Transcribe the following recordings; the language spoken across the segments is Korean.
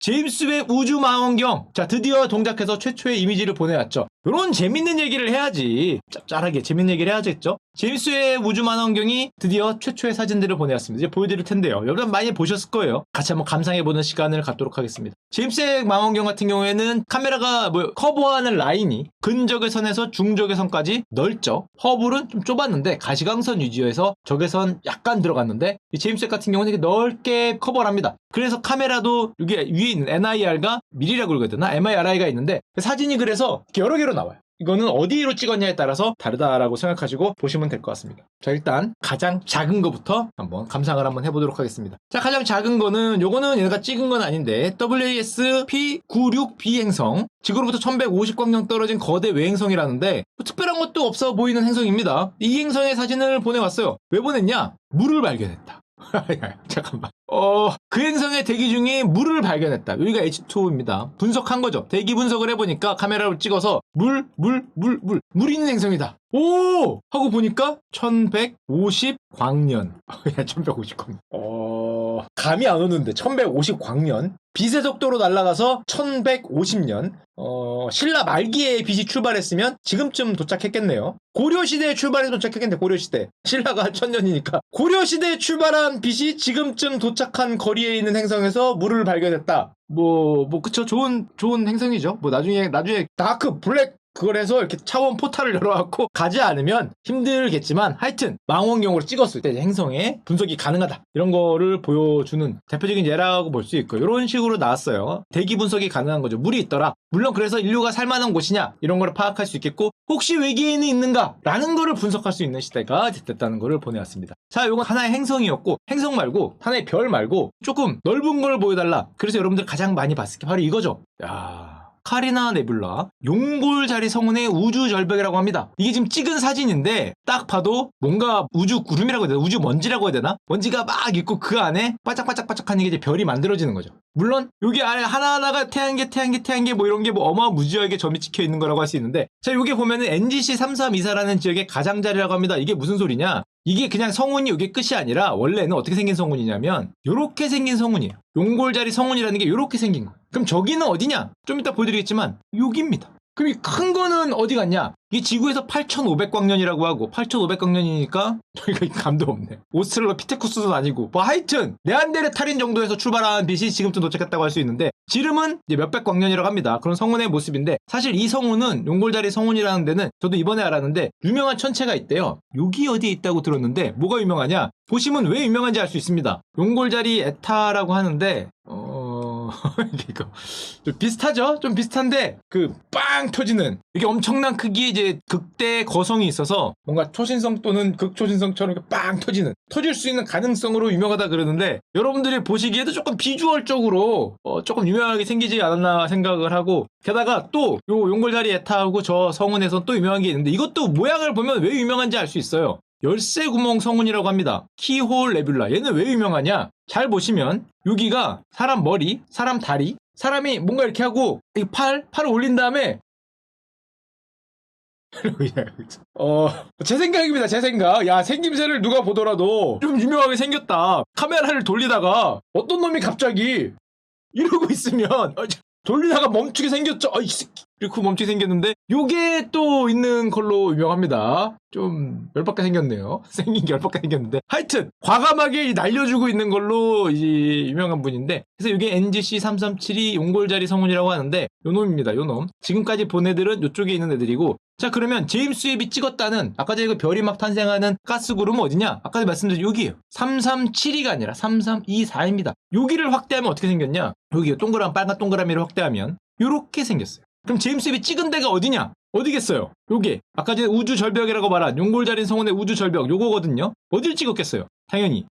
제임스 웹 우주 망원경. 자, 드디어 동작해서 최초의 이미지를 보내왔죠. 요런 재밌는 얘기를 해야지. 짭짤하게 재밌는 얘기를 해야겠죠? 제임스 웹 우주 망원경이 드디어 최초의 사진들을 보내왔습니다. 이제 보여드릴 텐데요. 여러분 많이 보셨을 거예요. 같이 한번 감상해보는 시간을 갖도록 하겠습니다. 제임스 웹 망원경 같은 경우에는 카메라가 뭐 커버하는 라인이 근적의 선에서 중적의 선까지 넓죠. 허블은 좀 좁았는데 가시광선 유지해서 적외선 약간 들어갔는데 이 제임스 웹 같은 경우는 이렇게 넓게 커버를 합니다. 그래서 카메라도 여기 위에 있는 NIR과 미리라고 그러거든요. MIRI가 있는데 사진이 그래서 여러 개로 나와요. 이거는 어디로 찍었냐에 따라서 다르다라고 생각하시고 보시면 될 것 같습니다. 자, 일단 가장 작은 거부터 한번 감상을 한번 해보도록 하겠습니다. 자, 가장 작은 거는 요거는 얘가 찍은 건 아닌데 WAS P96b 행성 지구로부터 1150광년 떨어진 거대 외행성이라는데 뭐 특별한 것도 없어 보이는 행성입니다. 이 행성의 사진을 보내왔어요. 왜 보냈냐? 물을 발견했다. 잠깐만. 어, 그 행성의 대기 중에 물을 발견했다. 여기가 H2입니다. 분석한 거죠. 대기 분석을 해보니까 카메라로 찍어서 물, 물, 물, 물, 물 있는 행성이다. 오! 하고 보니까 1150 광년. 1150 광년. 어, 감이 안 오는데 1150광년. 빛의 속도로 날아가서 1150년. 어, 신라 말기에 빛이 출발했으면 지금쯤 도착했겠네요. 고려시대에 출발해서 도착했겠네, 고려시대. 신라가 천년이니까. 고려시대에 출발한 빛이 지금쯤 도착한 거리에 있는 행성에서 물을 발견했다. 뭐, 뭐, 그쵸. 좋은, 좋은 행성이죠. 뭐, 나중에, 나중에, 다크, 블랙, 그걸 해서 이렇게 차원 포탈을 열어갖고 가지 않으면 힘들겠지만 하여튼 망원경으로 찍었을 때 행성의 분석이 가능하다. 이런 거를 보여주는 대표적인 예라고 볼 수 있고 이런 식으로 나왔어요. 대기 분석이 가능한 거죠. 물이 있더라. 물론 그래서 인류가 살만한 곳이냐 이런 거를 파악할 수 있겠고 혹시 외계인이 있는가 라는 거를 분석할 수 있는 시대가 됐다는 거를 보내왔습니다. 자 이건 하나의 행성이었고 행성 말고 하나의 별 말고 조금 넓은 걸 보여달라. 그래서 여러분들 가장 많이 봤을 게 바로 이거죠. 야 카리나 네뷸라 용골 자리 성운의 우주 절벽이라고 합니다. 이게 지금 찍은 사진인데 딱 봐도 뭔가 우주 구름이라고 해야 되나 우주 먼지라고 해야 되나 먼지가 막 있고 그 안에 바짝바짝바짝한 이게 이제 별이 만들어지는 거죠. 물론 여기 안에 하나하나가 태양계 태양계 태양계 뭐 이런 게 뭐 어마무지하게 점이 찍혀 있는 거라고 할 수 있는데 자 여기 보면은 NGC 3324라는 지역의 가장자리라고 합니다. 이게 무슨 소리냐? 이게 그냥 성운이 이게 끝이 아니라 원래는 어떻게 생긴 성운이냐면 요렇게 생긴 성운이에요. 용골자리 성운이라는 게 요렇게 생긴 거. 그럼 저기는 어디냐? 좀 이따 보여드리겠지만 여기입니다. 그럼 이 큰 거는 어디 갔냐? 이게 지구에서 8,500광년이라고 하고 8,500광년이니까 저희가 감도 없네. 오스트랄로 피테쿠스도 아니고 뭐 하여튼 네안데르탈인 정도에서 출발한 빛이 지금쯤 도착했다고 할 수 있는데 지름은 몇백 광년이라고 합니다. 그런 성운의 모습인데 사실 이 성운은 용골자리 성운이라는 데는 저도 이번에 알았는데 유명한 천체가 있대요. 여기 어디에 있다고 들었는데 뭐가 유명하냐? 보시면 왜 유명한지 알 수 있습니다. 용골자리 에타라고 하는데 어 이거 좀 비슷하죠? 좀 비슷한데 그 빵 터지는 이게 엄청난 크기의 이제 극대 거성이 있어서 뭔가 초신성 또는 극초신성처럼 빵 터지는 터질 수 있는 가능성으로 유명하다 그러는데 여러분들이 보시기에도 조금 비주얼적으로 어, 조금 유명하게 생기지 않았나 생각을 하고 게다가 또 요 용골자리 에타하고 저 성운에서 또 유명한 게 있는데 이것도 모양을 보면 왜 유명한지 알 수 있어요. 열쇠 구멍 성운이라고 합니다. 키홀 레뷸라. 얘는 왜 유명하냐? 잘 보시면 여기가 사람 머리, 사람 다리, 사람이 뭔가 이렇게 하고 이 팔, 팔을 올린 다음에 어, 제 생각입니다, 제 생각. 야, 생김새를 누가 보더라도 좀 유명하게 생겼다. 카메라를 돌리다가 어떤 놈이 갑자기 이러고 있으면 어, 저- 돌리다가 멈추게 생겼죠. 아 이 새끼. 이렇게 멈추게 생겼는데 요게 또 있는 걸로 유명합니다. 좀 열받게 생겼네요. 생긴 게 열받게 생겼는데 하여튼 과감하게 이 날려주고 있는 걸로 이제 유명한 분인데 그래서 이게 NGC 3372 용골자리 성운이라고 하는데 요 놈입니다. 요 놈. 지금까지 본 애들은 요쪽에 있는 애들이고 자 그러면 제임스 웹이 찍었다는 아까 전에 그 별이 막 탄생하는 가스 구름은 어디냐? 아까 말씀드린 여기에요. 3372가 아니라 3324입니다. 여기를 확대하면 어떻게 생겼냐? 여기 동그란 빨간 동그라미를 확대하면 요렇게 생겼어요. 그럼 제임스 웹이 찍은 데가 어디냐? 어디겠어요? 요게 아까 전에 우주 절벽이라고 말한 용골자린 성운의 우주 절벽 요거거든요. 어딜 찍었겠어요? 당연히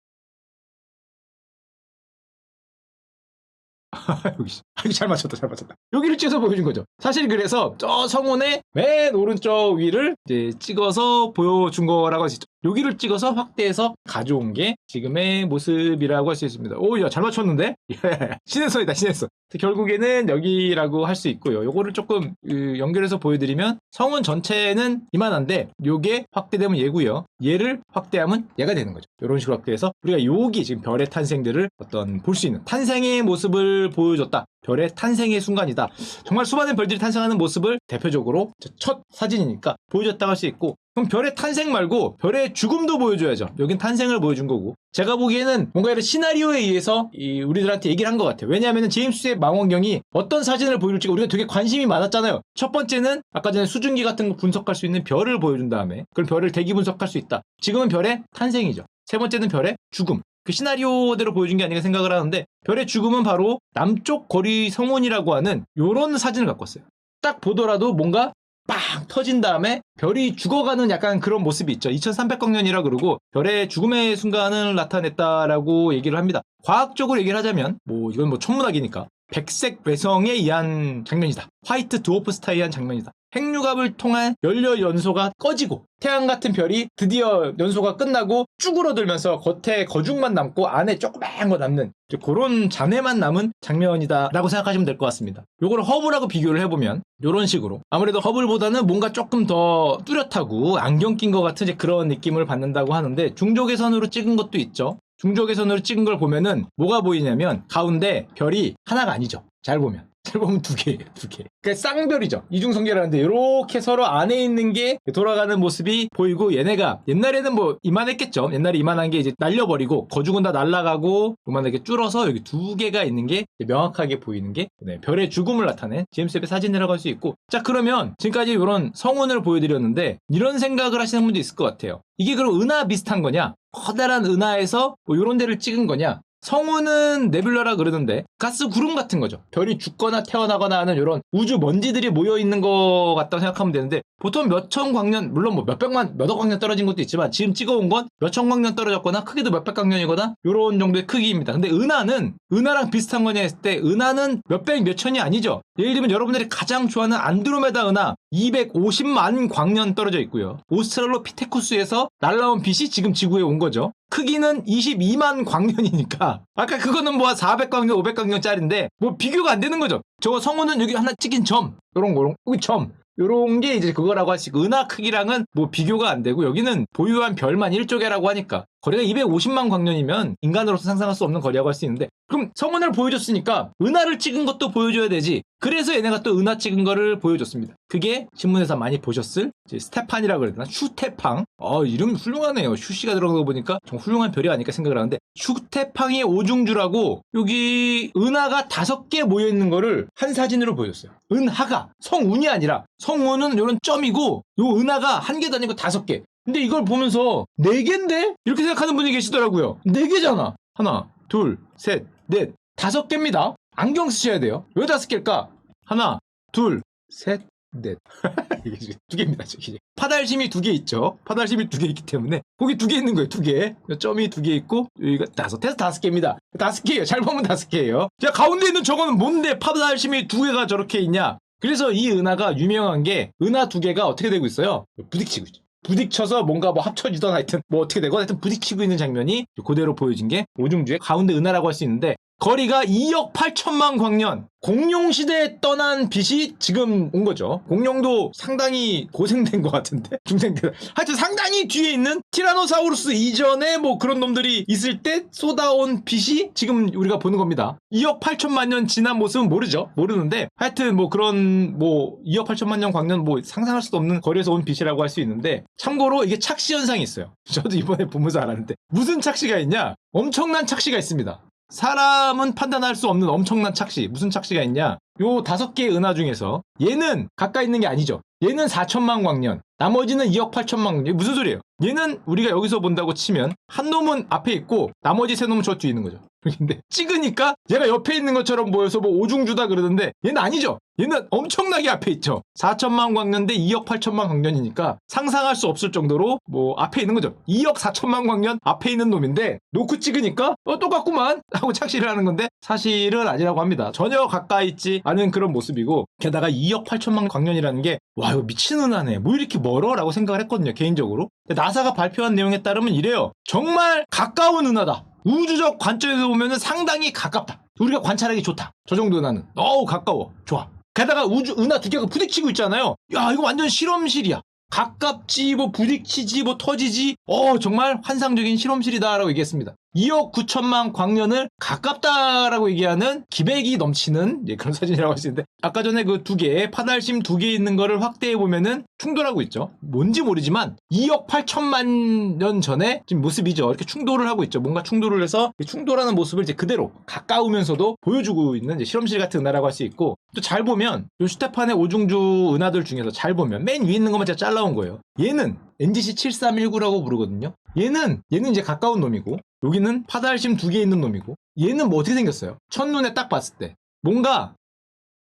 여기 아이고 잘 맞췄다 잘 맞췄다 여기를 찍어서 보여준 거죠 사실 그래서 저 성운의 맨 오른쪽 위를 이제 찍어서 보여준 거라고 있죠 여기를 찍어서 확대해서 가져온 게 지금의 모습이라고 할 수 있습니다. 오, 야, 잘 맞췄는데? 예, 신의 손. 결국에는 여기라고 할 수 있고요. 요거를 조금 그, 연결해서 보여드리면 성운 전체는 이만한데 요게 확대되면 얘고요. 얘를 확대하면 얘가 되는 거죠. 이런 식으로 확대해서 우리가 여기 지금 별의 탄생들을 어떤 볼 수 있는 탄생의 모습을 보여줬다. 별의 탄생의 순간이다. 정말 수많은 별들이 탄생하는 모습을 대표적으로 첫 사진이니까 보여줬다고 할 수 있고 그럼 별의 탄생 말고 별의 죽음도 보여줘야죠. 여긴 탄생을 보여준 거고 제가 보기에는 뭔가 이런 시나리오에 의해서 이 우리들한테 얘기를 한 것 같아요. 왜냐하면 제임스의 망원경이 어떤 사진을 보여줄지 우리가 되게 관심이 많았잖아요. 첫 번째는 아까 전에 수증기 같은 거 분석할 수 있는 별을 보여준 다음에 그럼 별을 대기 분석할 수 있다. 지금은 별의 탄생이죠. 세 번째는 별의 죽음. 그 시나리오대로 보여준 게 아닌가 생각을 하는데 별의 죽음은 바로 남쪽 거리 성운이라고 하는 요런 사진을 갖고 왔어요. 딱 보더라도 뭔가 빵 터진 다음에 별이 죽어가는 약간 그런 모습이 있죠. 2300광년이라 그러고 별의 죽음의 순간을 나타냈다라고 얘기를 합니다. 과학적으로 얘기를 하자면 뭐 이건 뭐 천문학이니까 백색 외성에 의한 장면이다. 화이트 드워프 스타에 의한 장면이다. 핵융합을 통한 연료 연소가 꺼지고 태양 같은 별이 드디어 연소가 끝나고 쭈그러들면서 겉에 거중만 남고 안에 조그마한 거 남는 그런 잔해만 남은 장면이다라고 생각하시면 될 것 같습니다. 요걸 허블하고 비교를 해보면 이런 식으로 아무래도 허블보다는 뭔가 조금 더 뚜렷하고 안경 낀 것 같은 그런 느낌을 받는다고 하는데 중적외선으로 찍은 것도 있죠. 중적외선으로 찍은 걸 보면은 뭐가 보이냐면 가운데 별이 하나가 아니죠. 잘 보면. 잘 보면 두 개예요, 두 개. 그러니까 쌍별이죠. 이중성계라는데 이렇게 서로 안에 있는 게 돌아가는 모습이 보이고 얘네가 옛날에는 뭐 이만했겠죠. 옛날에 이만한 게 이제 날려버리고 거죽은 다 날아가고 요만하게 줄어서 여기 두 개가 있는 게 명확하게 보이는 게 네, 별의 죽음을 나타낸 제임스 웹의 사진이라고 할 수 있고 자 그러면 지금까지 이런 성운을 보여드렸는데 이런 생각을 하시는 분도 있을 것 같아요. 이게 그럼 은하 비슷한 거냐? 커다란 은하에서 뭐 이런 데를 찍은 거냐? 성운은 네뷸라라 그러는데 가스 구름 같은 거죠. 별이 죽거나 태어나거나 하는 이런 우주 먼지들이 모여 있는 것 같다고 생각하면 되는데 보통 몇천 광년 물론 뭐 몇백만 몇억 광년 떨어진 것도 있지만 지금 찍어온 건 몇천 광년 떨어졌거나 크기도 몇백 광년이거나 이런 정도의 크기입니다. 근데 은하는 은하랑 비슷한 거냐 했을 때 은하는 몇백 몇천이 아니죠. 예를 들면 여러분들이 가장 좋아하는 안드로메다 은하 250만 광년 떨어져 있고요. 오스트랄로피테쿠스에서 날라온 빛이 지금 지구에 온 거죠. 크기는 22만 광년이니까 아까 그거는 뭐 400광년, 500광년짜리인데 뭐 비교가 안 되는 거죠. 저거 성우는 여기 하나 찍힌 점 요런 거 여기 점 요런 게 이제 그거라고 있고 은하 크기랑은 뭐 비교가 안 되고 여기는 보유한 별만 1조개라고 하니까 거리가 250만 광년이면 인간으로서 상상할 수 없는 거리라고 할 수 있는데 그럼 성운을 보여줬으니까 은하를 찍은 것도 보여줘야 되지. 그래서 얘네가 또 은하 찍은 거를 보여줬습니다. 그게 신문에서 많이 보셨을 스테판이라고 그래야 되나? 슈테팡? 어 이름 훌륭하네요. 슈씨가 들어간 거 보니까 정말 훌륭한 별이 아닐까 생각을 하는데 슈테팡의 오중주라고 여기 은하가 다섯 개 모여 있는 거를 한 사진으로 보여줬어요. 은하가 성운이 아니라 성운은 이런 점이고 요 은하가 한 개도 아니고 다섯 개 근데 이걸 보면서 네 개인데 이렇게 생각하는 분이 계시더라고요. 네 개잖아. 하나, 둘, 셋, 넷, 다섯 개입니다. 안경 쓰셔야 돼요. 왜 다섯 개일까? 하나, 둘, 셋, 넷. 이게 두 개입니다. 저기. 파달심이 두 개 있죠. 파달심이 두 개 있기 때문에 거기 두 개 있는 거예요. 두 개. 점이 두 개 있고 여기가 다섯. 해서 다섯 개입니다. 다섯 개예요. 잘 보면 다섯 개예요. 자 가운데 있는 저거는 뭔데 파달심이 두 개가 저렇게 있냐? 그래서 이 은하가 유명한 게 은하 두 개가 어떻게 되고 있어요? 부딪히고 있죠. 부딪혀서 뭔가 뭐 합쳐지던 하여튼 뭐 어떻게 되고 하여튼 부딪히고 있는 장면이 그대로 보여진 게 오중주의 가운데 은하라고 할 수 있는데 거리가 2억 8천만 광년. 공룡 시대에 떠난 빛이 지금 온 거죠. 공룡도 상당히 고생된 것 같은데 중생들. 하여튼 상당히 뒤에 있는 티라노사우루스 이전에 뭐 그런 놈들이 있을 때 쏟아온 빛이 지금 우리가 보는 겁니다. 2억 8천만 년 지난 모습은 모르죠. 모르는데 하여튼 뭐 그런 뭐 2억 8천만 년 광년 뭐 상상할 수도 없는 거리에서 온 빛이라고 할 수 있는데 참고로 이게 착시 현상이 있어요. 저도 이번에 보면서 알았는데 무슨 착시가 있냐? 엄청난 착시가 있습니다. 사람은 판단할 수 없는 엄청난 착시. 무슨 착시가 있냐? 요 다섯 개의 은하 중에서 얘는 가까이 있는 게 아니죠. 얘는 4천만 광년. 나머지는 2억 8천만 광년. 무슨 소리예요? 얘는 우리가 여기서 본다고 치면 한 놈은 앞에 있고 나머지 세 놈은 저 뒤에 있는 거죠. 근데 찍으니까 얘가 옆에 있는 것처럼 보여서 뭐 오중주다 그러는데 얘는 아니죠. 얘는 엄청나게 앞에 있죠. 4천만 광년 대 2억 8천만 광년이니까 상상할 수 없을 정도로 뭐 앞에 있는 거죠. 2억 4천만 광년 앞에 있는 놈인데 놓고 찍으니까 어 똑같구만 하고 착시를 하는 건데 사실은 아니라고 합니다. 전혀 가까이 있지 않은 그런 모습이고 게다가 2억 8천만 광년이라는 게 와 이거 미친 은하네. 뭐 이렇게 멀어? 라고 생각을 했거든요. 개인적으로. 나사가 발표한 내용에 따르면 이래요. 정말 가까운 은하다. 우주적 관점에서 보면 상당히 가깝다. 우리가 관찰하기 좋다. 저 정도 은하는. 어우, 가까워. 좋아. 게다가 우주, 은하 두 개가 부딪히고 있잖아요. 야, 이거 완전 실험실이야. 가깝지, 뭐 부딪히지, 뭐 터지지. 어, 정말 환상적인 실험실이다라고 얘기했습니다. 2억 9천만 광년을 가깝다라고 얘기하는 기백이 넘치는 예, 그런 사진이라고 할 수 있는데 아까 전에 그 두 개, 파달심 두 개 있는 거를 확대해 보면은 충돌하고 있죠. 뭔지 모르지만 2억 8천만 년 전에 지금 모습이죠. 이렇게 충돌을 하고 있죠. 뭔가 충돌을 해서 이 충돌하는 모습을 이제 그대로 가까우면서도 보여주고 있는 실험실 같은 은하라고 할 수 있고 또 잘 보면 요 슈테판의 오중주 은하들 중에서 잘 보면 맨 위에 있는 것만 제가 잘라온 거예요. 얘는 NGC 7319라고 부르거든요. 얘는 얘는 이제 가까운 놈이고 여기는 파달심 두 개 있는 놈이고 얘는 뭐 어떻게 생겼어요? 첫눈에 딱 봤을 때 뭔가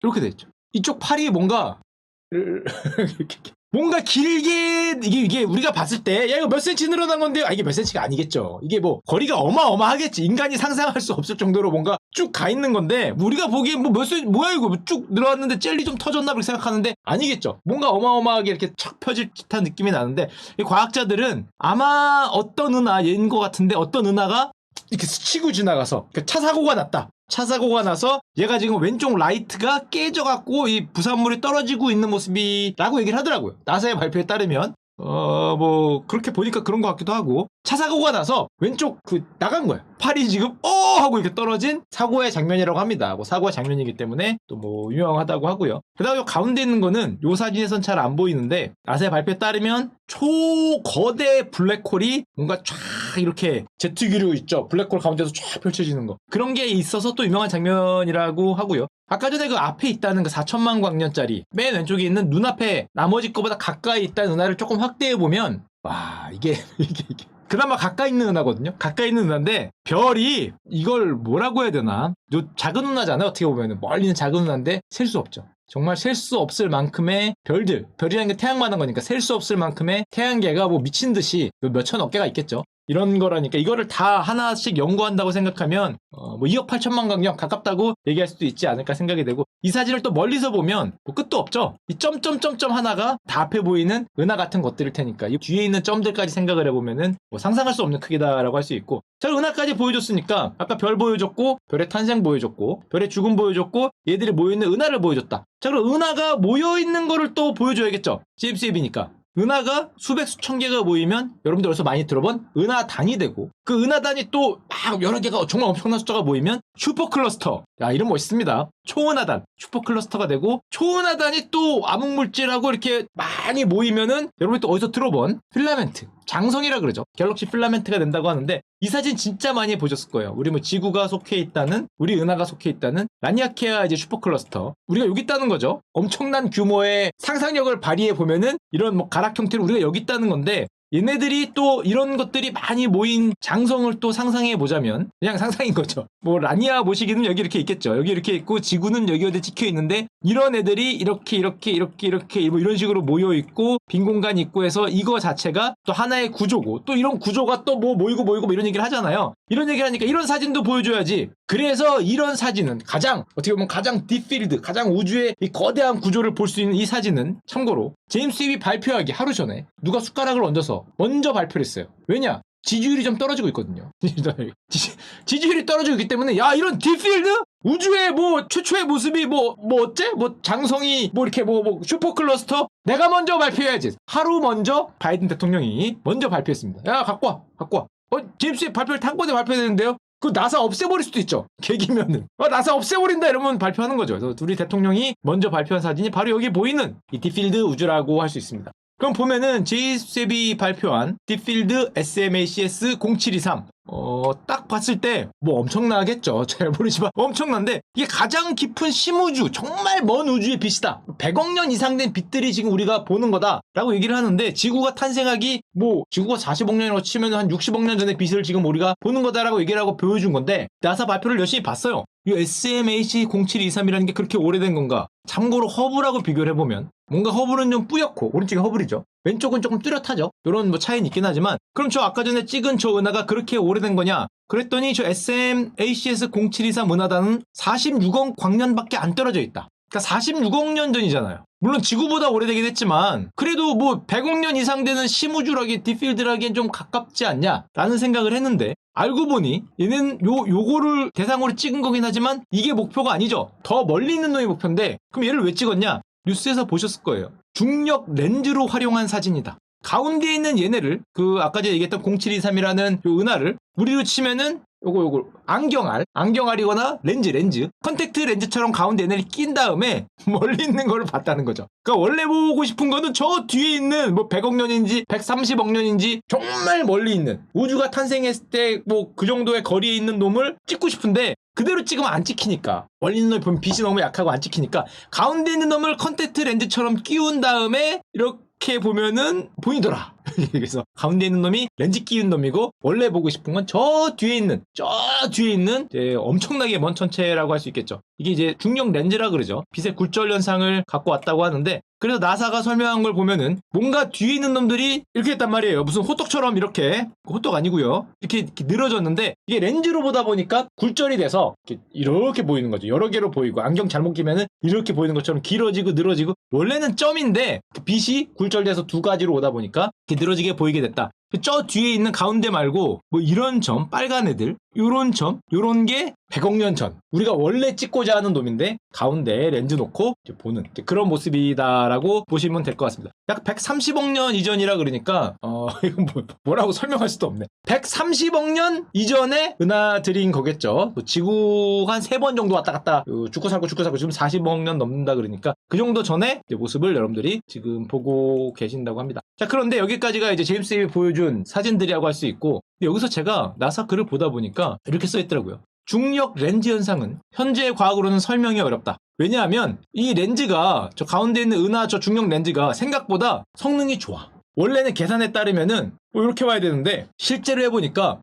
이렇게 돼 있죠. 이쪽 팔이 뭔가 이렇게 뭔가 길게 이게 이게 우리가 봤을 때 야 이거 몇 센치 늘어난 건데 아 이게 몇 센치가 아니겠죠. 이게 뭐 거리가 어마어마하겠지. 인간이 상상할 수 없을 정도로 뭔가 쭉 가 있는 건데 우리가 보기엔 뭐몇 센치 뭐야 이거 쭉 늘어났는데 젤리 좀 터졌나 그렇게 생각하는데 아니겠죠. 뭔가 어마어마하게 이렇게 척 펴질 듯한 느낌이 나는데 이 과학자들은 아마 어떤 은하 얘인 것 같은데 어떤 은하가 이렇게 스치고 지나가서 그차 사고가 났다. 차 사고가 나서 얘가 지금 왼쪽 라이트가 깨져갖고 이 부산물이 떨어지고 있는 모습이라고 얘기를 하더라고요. 나사의 발표에 따르면 어 뭐 그렇게 보니까 그런 것 같기도 하고 차 사고가 나서 왼쪽 그 나간 거야. 팔이 지금 어 하고 이렇게 떨어진 사고의 장면이라고 합니다. 뭐 사고의 장면이기 때문에 또 뭐 유명하다고 하고요. 그 다음에 요 가운데 있는 거는 요 사진에선 잘 안 보이는데 나사의 발표에 따르면 초거대 블랙홀이 뭔가 쫙 이렇게 제트기류 있죠. 블랙홀 가운데서 쫙 펼쳐지는 거. 그런 게 있어서 또 유명한 장면이라고 하고요. 아까 전에 그 앞에 있다는 그 4천만 광년짜리 맨 왼쪽에 있는 눈앞에 나머지 거보다 가까이 있다는 은하를 조금 확대해 보면 와 이게 이게 이게 그나마 가까이 있는 은하거든요. 가까이 있는 은하인데 별이 이걸 뭐라고 해야 되나? 요 작은 은하잖아요. 어떻게 보면 멀리 있는 작은 은하인데 셀 수 없죠. 정말 셀 수 없을 만큼의 별들, 별이라는 게 태양만한 거니까 셀 수 없을 만큼의 태양계가 뭐 미친 듯이 몇 천억 개가 있겠죠. 이런 거라니까 이거를 다 하나씩 연구한다고 생각하면 어, 뭐 2억 8천만 광년 가깝다고 얘기할 수도 있지 않을까 생각이 되고 이 사진을 또 멀리서 보면 뭐 끝도 없죠. 이 점점점점 하나가 다 앞에 보이는 은하 같은 것들일 테니까 이 뒤에 있는 점들까지 생각을 해보면은 뭐 상상할 수 없는 크기다라고 할 수 있고 자 은하까지 보여줬으니까 아까 별 보여줬고 별의 탄생 보여줬고 별의 죽음 보여줬고 얘들이 모여있는 은하를 보여줬다. 자 그럼 은하가 모여있는 거를 또 보여줘야겠죠. 웹이니까. 은하가 수백 수천 개가 모이면 여러분들 어디서 많이 들어본 은하단이 되고 그 은하단이 또 막 여러 개가 정말 엄청난 숫자가 모이면 슈퍼클러스터. 야 이름 멋있습니다. 초은하단. 슈퍼클러스터가 되고 초은하단이 또 암흑물질하고 이렇게 많이 모이면은 여러분이 또 어디서 들어본 필라멘트 장성이라 그러죠. 갤럭시 필라멘트가 된다고 하는데 이 사진 진짜 많이 보셨을 거예요. 우리 뭐 지구가 속해 있다는 우리 은하가 속해 있다는 라니아케아 이제 슈퍼클러스터. 우리가 여기 있다는 거죠. 엄청난 규모의 상상력을 발휘해 보면은 이런 뭐 가락 형태로 우리가 여기 있다는 건데 얘네들이 또 이런 것들이 많이 모인 장성을 또 상상해 보자면 그냥 상상인 거죠. 뭐 라니아 모시기는 여기 이렇게 있겠죠. 여기 이렇게 있고 지구는 여기 어디 찍혀 있는데 이런 애들이 이렇게 이렇게 이렇게 이렇게 뭐 이런 식으로 모여 있고 빈 공간이 있고 해서 이거 자체가 또 하나의 구조고 또 이런 구조가 또 뭐 모이고 모이고 뭐 이런 얘기를 하잖아요. 이런 얘기를 하니까 이런 사진도 보여줘야지. 그래서 이런 사진은 가장 어떻게 보면 가장 딥필드, 가장 우주의 이 거대한 구조를 볼 수 있는 이 사진은 참고로 제임스 웹이 발표하기 하루 전에 누가 숟가락을 얹어서 먼저 발표를 했어요. 왜냐? 지지율이 좀 떨어지고 있거든요. 지- 지지율이 떨어지고 있기 때문에 야 이런 딥필드 우주의 뭐 최초의 모습이 뭐뭐 어째 뭐 장성이 뭐 이렇게 뭐, 뭐 슈퍼 클러스터 내가 먼저 발표해야지 하루 먼저 바이든 대통령이 먼저 발표했습니다. 야 갖고 와 갖고 와. 어 제임스 웹 발표를 한꺼번에 발표되는데요. 그 나사 없애버릴 수도 있죠. 계기면은. 아, 나사 없애버린다 이러면 발표하는 거죠. 그래서 우리 대통령이 먼저 발표한 사진이 바로 여기 보이는 이 딥필드 우주라고 할 수 있습니다. 그럼 보면은 제이셉이 발표한 딥필드 SMACS 0723 어, 딱 봤을 때, 뭐 엄청나겠죠. 잘 모르지만 엄청난데, 이게 가장 깊은 심우주, 정말 먼 우주의 빛이다. 100억 년 이상 된 빛들이 지금 우리가 보는 거다. 라고 얘기를 하는데, 지구가 탄생하기, 뭐, 지구가 40억 년이라고 치면 한 60억 년 전의 빛을 지금 우리가 보는 거다라고 얘기를 하고 보여준 건데, 나사 발표를 열심히 봤어요. 이 SMH 0723이라는 게 그렇게 오래된 건가? 참고로 허블하고 비교를 해보면, 뭔가 허블은 좀 뿌옇고, 오른쪽이 허블이죠. 왼쪽은 조금 뚜렷하죠. 이런 뭐 차이는 있긴 하지만, 그럼 저 아까 전에 찍은 저 은하가 그렇게 오래된 거냐? 그랬더니 저 SM ACS 0723 은하단은 46억 광년밖에 안 떨어져 있다. 그러니까 46억 년 전이잖아요. 물론 지구보다 오래되긴 했지만 그래도 뭐 100억 년 이상 되는 심우주라기 딥필드라기엔 좀 가깝지 않냐라는 생각을 했는데 알고 보니 얘는 요 요거를 대상으로 찍은 거긴 하지만 이게 목표가 아니죠. 더 멀리 있는 놈이 목표인데 그럼 얘를 왜 찍었냐? 뉴스에서 보셨을 거예요. 중력 렌즈로 활용한 사진이다. 가운데 있는 얘네를 그 아까 전에 얘기했던 0723이라는 요 은하를 우리로 치면은 요거 요거 안경알 안경알이거나 렌즈 렌즈 컨택트 렌즈처럼 가운데 얘네를 낀 다음에 멀리 있는 거를 봤다는 거죠. 그러니까 원래 보고 싶은 거는 저 뒤에 있는 뭐 100억 년인지 130억 년인지 정말 멀리 있는 우주가 탄생했을 때 뭐 그 정도의 거리에 있는 놈을 찍고 싶은데 그대로 찍으면 안 찍히니까 멀리 있는 놈 보면 빛이 너무 약하고 안 찍히니까 가운데 있는 놈을 컨택트 렌즈처럼 끼운 다음에 이렇게 보면은 보이더라. 그래서 가운데 있는 놈이 렌즈 끼운 놈이고 원래 보고 싶은 건 저 뒤에 있는 저 뒤에 있는 이제 엄청나게 먼 천체라고 할 수 있겠죠. 이게 이제 중력 렌즈라 그러죠. 빛의 굴절 현상을 갖고 왔다고 하는데 그래서 나사가 설명한 걸 보면은 뭔가 뒤에 있는 놈들이 이렇게 했단 말이에요. 무슨 호떡처럼 이렇게 호떡 아니고요. 이렇게, 이렇게 늘어졌는데 이게 렌즈로 보다 보니까 굴절이 돼서 이렇게, 이렇게 보이는 거죠. 여러 개로 보이고 안경 잘못 끼면은 이렇게 보이는 것처럼 길어지고 늘어지고 원래는 점인데 그 빛이 굴절돼서 두 가지로 오다 보니까 늘어지게 보이게 됐다. 저 뒤에 있는 가운데 말고 뭐 이런 점 빨간 애들 요런 점 요런 게 100억 년 전 우리가 원래 찍고자 하는 놈인데 가운데 렌즈 놓고 보는 그런 모습이다라고 보시면 될 것 같습니다. 약 130억 년 이전이라 그러니까 어 이건 뭐, 뭐라고 설명할 수도 없네. 130억 년 이전에 은하들인 거겠죠. 뭐 지구가 한세 번 정도 왔다 갔다 그 죽고 살고 죽고 살고 지금 40억 년 넘는다 그러니까 그 정도 전에 모습을 여러분들이 지금 보고 계신다고 합니다. 자 그런데 여기까지가 이제 제임스 웹이 보여준 사진들이라고 할 수 있고 여기서 제가 나사 글을 보다 보니까 이렇게 써 있더라고요. 중력 렌즈 현상은 현재의 과학으로는 설명이 어렵다. 왜냐하면 이 렌즈가 저 가운데 있는 은하 저 중력 렌즈가 생각보다 성능이 좋아. 원래는 계산에 따르면은 뭐 이렇게 와야 되는데 실제로 해보니까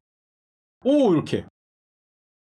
오 이렇게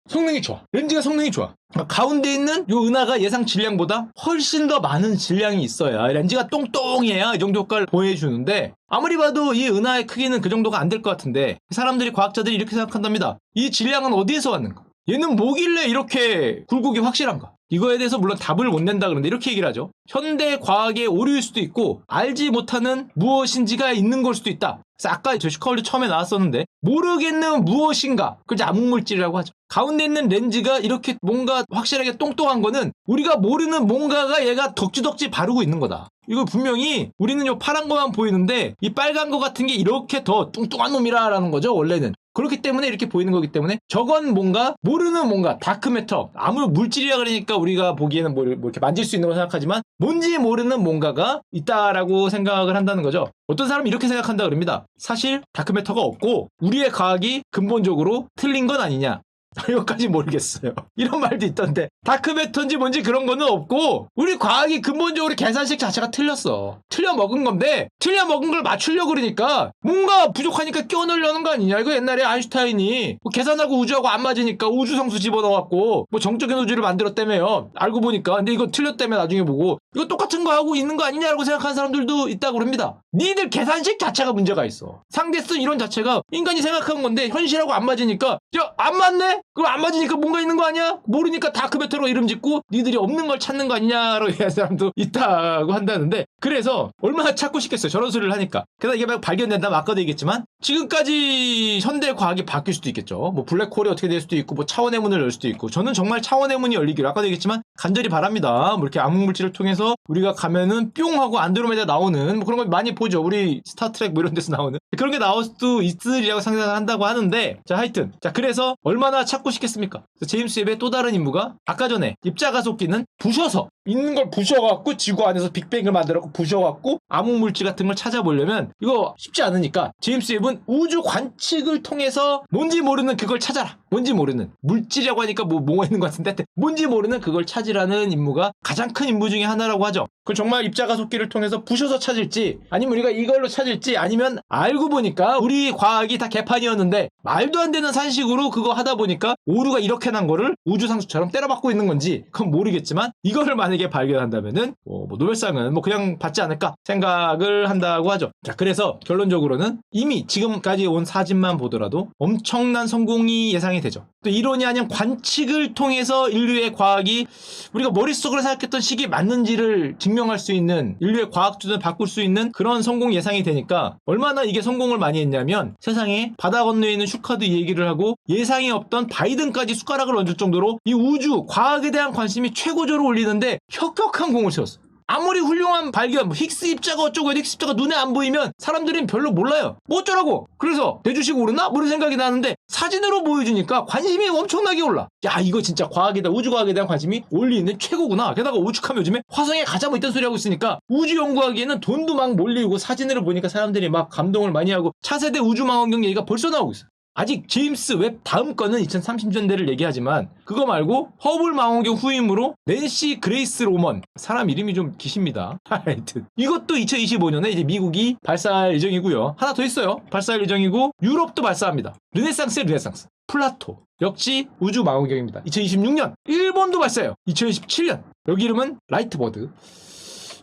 성능이 좋아. 렌즈가 성능이 좋아. 가운데 있는 요 은하가 예상 질량보다 훨씬 더 많은 질량이 있어야 렌즈가 똥똥해야 이 정도 효과를 보여주는데 아무리 봐도 이 은하의 크기는 그 정도가 안 될 것 같은데 사람들이 과학자들이 이렇게 생각한답니다. 이 질량은 어디에서 왔는가? 얘는 뭐길래 이렇게 굴곡이 확실한가? 이거에 대해서 물론 답을 못 낸다 그러는데 이렇게 얘기를 하죠. 현대 과학의 오류일 수도 있고 알지 못하는 무엇인지가 있는 걸 수도 있다. 그래서 아까 저시컬리 처음에 나왔었는데 모르겠는 무엇인가 그걸 암흑물질이라고 하죠. 가운데 있는 렌즈가 이렇게 뭔가 확실하게 똥똥한 거는 우리가 모르는 뭔가가 얘가 덕지덕지 바르고 있는 거다. 이거 분명히 우리는 요 파란 거만 보이는데 이 빨간 거 같은 게 이렇게 더 뚱뚱한 놈이라라는 거죠 원래는. 그렇기 때문에 이렇게 보이는 거기 때문에 저건 뭔가 모르는 뭔가 다크매터 아무 물질이라 그러니까 우리가 보기에는 뭐, 뭐 이렇게 만질 수 있는 거 생각하지만 뭔지 모르는 뭔가가 있다라고 생각을 한다는 거죠. 어떤 사람은 이렇게 생각한다 그럽니다. 사실 다크매터가 없고 우리의 과학이 근본적으로 틀린 건 아니냐. 이거까지 모르겠어요. 이런 말도 있던데 다크매터인지 뭔지 그런 거는 없고 우리 과학이 근본적으로 계산식 자체가 틀렸어. 틀려 먹은 건데 틀려 먹은 걸 맞추려고 그러니까 뭔가 부족하니까 끼워 넣으려는 거 아니냐. 이거 옛날에 아인슈타인이 뭐 계산하고 우주하고 안 맞으니까 우주성수 집어넣어갖고 뭐 정적인 우주를 만들었다며요. 알고 보니까 근데 이거 틀렸다며 나중에 보고 이거 똑같은 거 하고 있는 거 아니냐라고 생각하는 사람들도 있다고 그럽니다. 니들 계산식 자체가 문제가 있어. 상대성 이론 자체가 인간이 생각한 건데 현실하고 안 맞으니까 야 안 맞네? 그럼 안 맞으니까 뭔가 있는 거 아니야? 모르니까 다크메터로 이름 짓고 니들이 없는 걸 찾는 거 아니냐라고 얘기하는 사람도 있다고 한다는데 그래서 얼마나 찾고 싶겠어요 저런 소리를 하니까. 게다가 이게 막 발견된다면 아까도 얘기했지만 지금까지 현대 과학이 바뀔 수도 있겠죠. 뭐 블랙홀이 어떻게 될 수도 있고 뭐 차원의 문을 열 수도 있고. 저는 정말 차원의 문이 열리기를 아까도 얘기했지만 간절히 바랍니다. 뭐 이렇게 암흑물질을 통해서 우리가 가면은 뿅 하고 안드로메다 나오는 뭐 그런 거 많이 보죠. 우리 스타트랙 뭐 이런 데서 나오는. 그런 게 나올 수도 있으리라고 상상을 한다고 하는데 자 하여튼. 자 그래서 얼마나 찾고 싶겠습니까? 제임스 웹의 또 다른 임무가 아까 전에 입자가속기는 부셔서 있는 걸 부셔갖고 지구 안에서 빅뱅을 만들었고 부셔갖고 암흑물질 같은 걸 찾아보려면 이거 쉽지 않으니까 제임스 웹은 우주 관측을 통해서 뭔지 모르는 그걸 찾아라. 뭔지 모르는. 물질이라고 하니까 뭐 뭐가 있는 것 같은데 뭔지 모르는 그걸 찾으라는 임무가 가장 큰 임무 중에 하나라고 하죠. 그 정말 입자가속기를 통해서 부셔서 찾을지 아니면 우리가 이걸로 찾을지 아니면 알고 보니까 우리 과학이 다 개판이었는데 말도 안 되는 산식으로 그거 하다 보니까 오류가 이렇게 난 거를 우주상수처럼 때려박고 있는 건지 그건 모르겠지만 이거를 만약 에 발견한다면은 어, 뭐 노벨상은 뭐 그냥 받지 않을까 생각을 한다고 하죠. 자 그래서 결론적으로는 이미 지금까지 온 사진만 보더라도 엄청난 성공이 예상이 되죠. 또또 이론이 아닌 관측을 통해서 인류의 과학이 우리가 머릿속으로 생각했던 식이 맞는지를 증명할 수 있는 인류의 과학 수준을 바꿀 수 있는 그런 성공 예상이 되니까 얼마나 이게 성공을 많이 했냐면 세상에 바다 건너에 있는 슈카도 이 얘기를 하고 예상이 없던 바이든까지 숟가락을 얹을 정도로 이 우주 과학에 대한 관심이 최고조로 올리는데 혁혁한 공을 세웠어. 아무리 훌륭한 발견, 뭐 힉스 입자가 어쩌고 힉스 입자가 눈에 안 보이면 사람들은 별로 몰라요. 뭐 어쩌라고? 그래서 내 주식 오르나? 뭐 이런 생각이 나는데 사진으로 보여주니까 관심이 엄청나게 올라. 야 이거 진짜 과학이다. 우주과학에 대한 관심이 올리는 최고구나. 게다가 오죽하면 요즘에 화성에 가자 뭐 이딴 소리 하고 있으니까 우주 연구하기에는 돈도 막 몰리고 사진으로 보니까 사람들이 막 감동을 많이 하고 차세대 우주망원경 얘기가 벌써 나오고 있어. 아직 제임스 웹 다음 거는 2030년대를 얘기하지만 그거 말고 허블 망원경 후임으로 낸시 그레이스 로먼 사람 이름이 좀 기십니다. 하여튼 이것도 2025년에 이제 미국이 발사할 예정이고요. 하나 더 있어요. 발사할 예정이고 유럽도 발사합니다. 르네상스의 르네상스. 플라토 역시 우주 망원경입니다. 2026년 일본도 발사해요. 2027년 여기 이름은 라이트버드.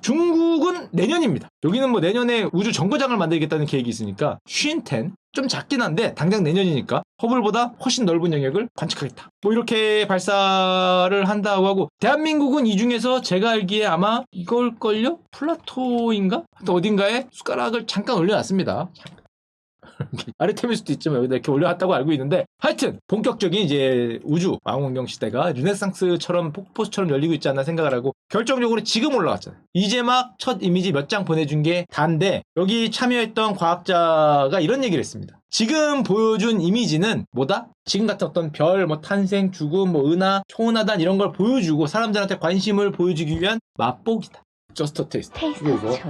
중국은 내년입니다. 여기는 뭐 내년에 우주 정거장을 만들겠다는 계획이 있으니까 쉰텐 좀 작긴 한데 당장 내년이니까 허블보다 훨씬 넓은 영역을 관측하겠다. 뭐 이렇게 발사를 한다고 하고 대한민국은 이 중에서 제가 알기에 아마 이걸걸요? 플라토인가? 또 어딘가에 숟가락을 잠깐 올려놨습니다. 아르테미스도 있지만 여기다 이렇게 올려놨다고 알고 있는데 하여튼 본격적인 이제 우주 망원경 시대가 르네상스처럼 폭포수처럼 열리고 있지 않나 생각을 하고 결정적으로 지금 올라갔잖아요. 이제 막 첫 이미지 몇 장 보내준 게 단데 여기 참여했던 과학자가 이런 얘기를 했습니다. 지금 보여준 이미지는 뭐다? 지금 같은 어떤 별, 뭐 탄생, 죽음, 뭐 은하, 초은하단 이런 걸 보여주고 사람들한테 관심을 보여주기 위한 맛보기다. 저스트 테이스트. 초이스.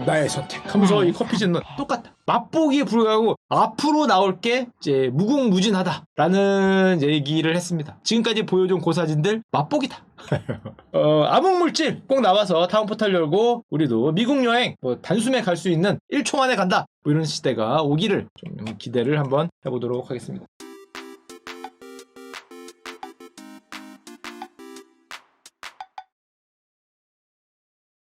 나의 선택. 하면서 이 커피집은 똑같다. 맛보기에 불구하고 앞으로 나올 게 이제 무궁무진하다라는 얘기를 했습니다. 지금까지 보여준 고사진들 맛보기다. 어, 암흑물질 꼭 나와서 타운 포탈 열고 우리도 미국 여행 뭐 단숨에 갈 수 있는 1초 만에 간다. 뭐 이런 시대가 오기를 좀 기대를 한번 해보도록 하겠습니다.